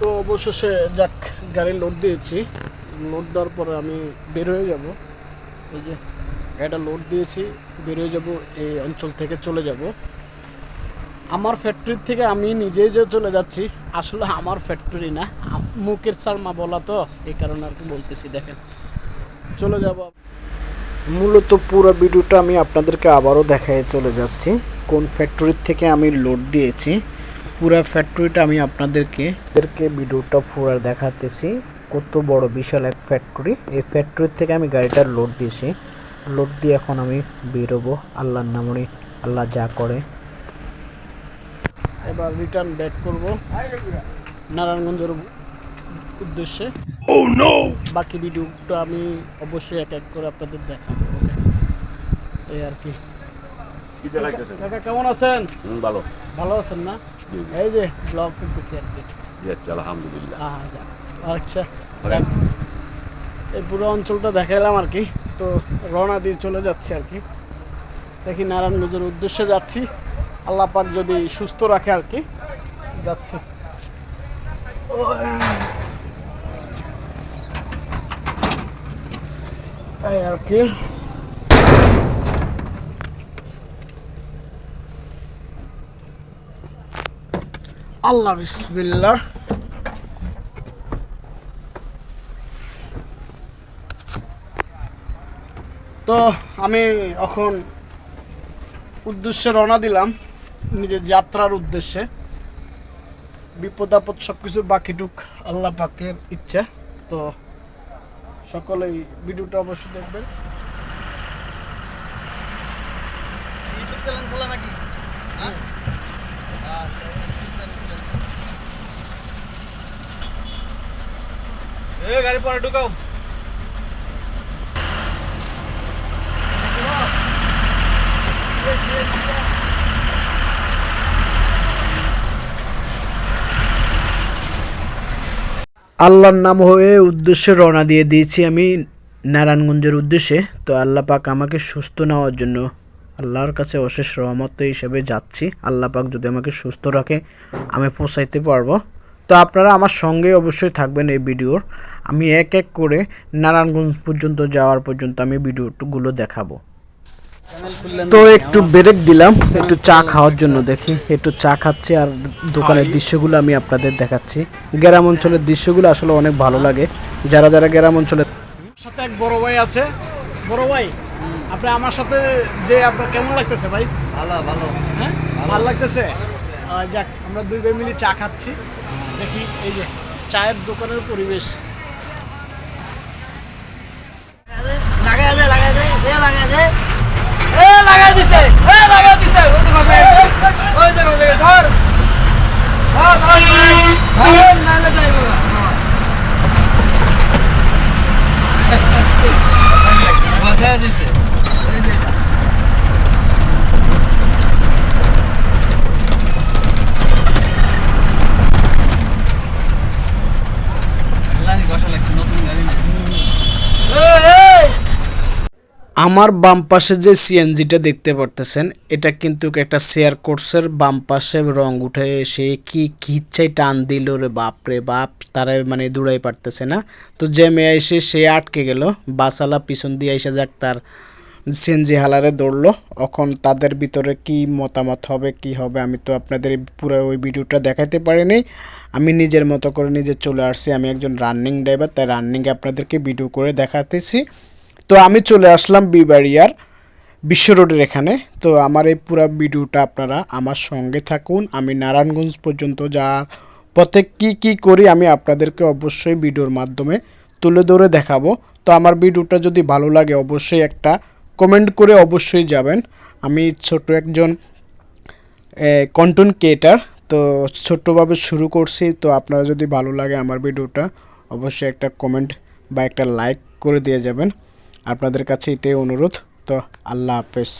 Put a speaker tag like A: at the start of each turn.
A: তো অবশেষে যাক গাড়ি লোড দিয়েছি। লোড দেওয়ার পরে আমি বের হয়ে যাব। এই যে, গাড়িটা লোড দিয়েছি, বের হয়ে যাব, এই অঞ্চল থেকে চলে যাব। আমার ফ্যাক্টরি থেকে আমি নিজেই যে চলে যাচ্ছি, আসলে আমার ফ্যাক্টরি না। মুখের সালমা বলা তো, এই কারণে আর কি বলতেছি, দেখেন। চলে যাব মূলত পুরো ভিডিওটা আমি আপনাদেরকে আবারও দেখায় চলে যাচ্ছি। কোন ফ্যাক্টরির থেকে আমি লোড দিয়েছি, পুরো ফ্যাক্টরিটা আমি আপনাদেরকে আপনাদেরকে ভিডিওটা পুরো দেখাতেছি। কত বড় বিশাল এক ফ্যাক্টরি এই ফ্যাক্টরি থেকে আমি গাড়িটা লোড দিয়েছি। লোড দিয়ে এখন আমি বেরোবো। আল্লাহর নামে আল্লাহ যা করে। এবার রিটার্ন ব্যাক করব। নারায়ণগঞ্জের উদ্দেশ্যে। বাকি ভিডিওটা আমি অবশ্যই এক এক করে আপনাদের দেখাবো এই আর কি।
B: কি দেখাইতেছেন
A: কাকা কেমন আছেন?
B: ভালো।
A: ভালো আছেন না। এই যে ব্লগ করতেছি আর কি।
B: আলহামদুলিল্লাহ।
A: আচ্ছা এই পুরো অঞ্চলটা দেখাইলাম আর কি। তো রওনা দিয়ে চলে যাচ্ছি আর কি। দেখি নারায়ণগঞ্জের উদ্দেশ্যে যাচ্ছি। আল্লাহ পাক যদি সুস্থ রাখে আর কি। যাচ্ছি। এই আর আল্লাহ বিসমিল্লাহ। তো আমি এখন উদ্দেশ্যে রওনা দিলাম নিজের যাত্রার উদ্দেশ্যে। বিপদ আপদ সব কিছু বাকিটুক আল্লাহ পাকের ইচ্ছা। তো সকলেই ভিডিওটা অবশ্যই দেখবেন।
C: ইউটিউব চ্যানেল খোলা নাকি? হ্যাঁ? এ গাড়ি পরে ঢুকাও।
A: আল্লাহর নাম হয়ে উদ্দেশ্যে রওনা দিয়ে দিয়েছি আমি নারায়ণগঞ্জের উদ্দেশ্যে। তো আল্লাহ পাক আমাকে সুস্থ নেওয়ার জন্য আল্লাহর কাছে অশেষ রহমত হিসেবে যাচ্ছি। আল্লাহ পাক যদি আমাকে সুস্থ রাখে, আমি পৌঁছাইতে পারব। তো আপনারা আমার সঙ্গে অবশ্যই থাকবেন এই ভিডিওর। আমি এক এক করে নারায়ণগঞ্জ পর্যন্ত যাওয়ার পর্যন্ত আমি ভিডিওগুলো দেখাবো। তো একটু ব্রেক দিলাম একটু চা খাওয়ার জন্য দেখি একটু চা খাচ্ছি আর দোকানের দৃশ্যগুলো আমি আপনাদের দেখাচ্ছি। গ্রাম অঞ্চলের দৃশ্যগুলো আসলে অনেক ভালো লাগে। যারা যারা গ্রাম অঞ্চলে সাথে এক বড় ভাই আছে। বড় ভাই আপনি আমার সাথে যে আপনার কেমন লাগতেছে ভাই?
C: ভালো ভালো।
A: হ্যাঁ? ভালো। লাগতেছে? যাক আমরা দুই ভাই মিলে চা খাচ্ছি। দেখি এই যে চায়ের দোকানের পরিবেশ।
C: লাগা দে লাগা দে এ লাগা দে। এ লাগা দিছে এ লাগা দিছে ওই দেখো ভাই ওই দেখো ভাই ধর ধর ধর ধর না না যাইব মজা দিছে এই যে এটা। লানি কষ্ট লাগছে নতুন গাড়ি না এই এই
A: আমার বাম পাশে যে সিএনজিটা দেখতে পারতেছেন, এটা কিন্তু একটা শেয়ার কোর্সের বাম পাশে রং উঠে এসে কি কি ইচ্ছাই টান দিল রে বাপ রে বাপ, তারা মানে দৌড়াই পারতেছে না। তো যে মেয়ে এসে সে আটকে গেল, বাসালা পিছন দিয়ে এসে যাক তার সিএনজি হালারে দৌড়লো। এখন তাদের ভিতরে কি মতামত হবে, কি হবে, আমি তো আপনাদের পুরো ওই ভিডিওটা দেখাতে পারিনি। আমি নিজের মতো করে নিজে চলে আসছি, আমি একজন রানিং ড্রাইভার তাই রানিংয়ে আপনাদেরকে ভিডিও করে দেখাতেছি। তো আমি চলে আসলাম বিবাড়িয়ার বিশ্ব রোডের এখানে। তো আমার এই পুরো ভিডিওটা আপনারা আমার সঙ্গে থাকুন। আমি নারায়ণগঞ্জ পর্যন্ত যাওয়ার পথে কি কি করি আমি আপনাদেরকে অবশ্যই ভিডিওর মাধ্যমে তুলে ধরে দেখাবো। তো আমার ভিডিওটা যদি ভালো লাগে অবশ্যই একটা কমেন্ট করে অবশ্যই যাবেন। আমি ছোট একজন কন্টেন্ট ক্রিয়েটার তো ছোট্টভাবে শুরু করছি। তো আপনারা যদি ভালো লাগে আমার ভিডিওটা অবশ্যই একটা কমেন্ট বা একটা লাইক করে দিয়ে যাবেন। আপনাদের কাছে এটাই অনুরোধ। তো আল্লাহ হাফেজ।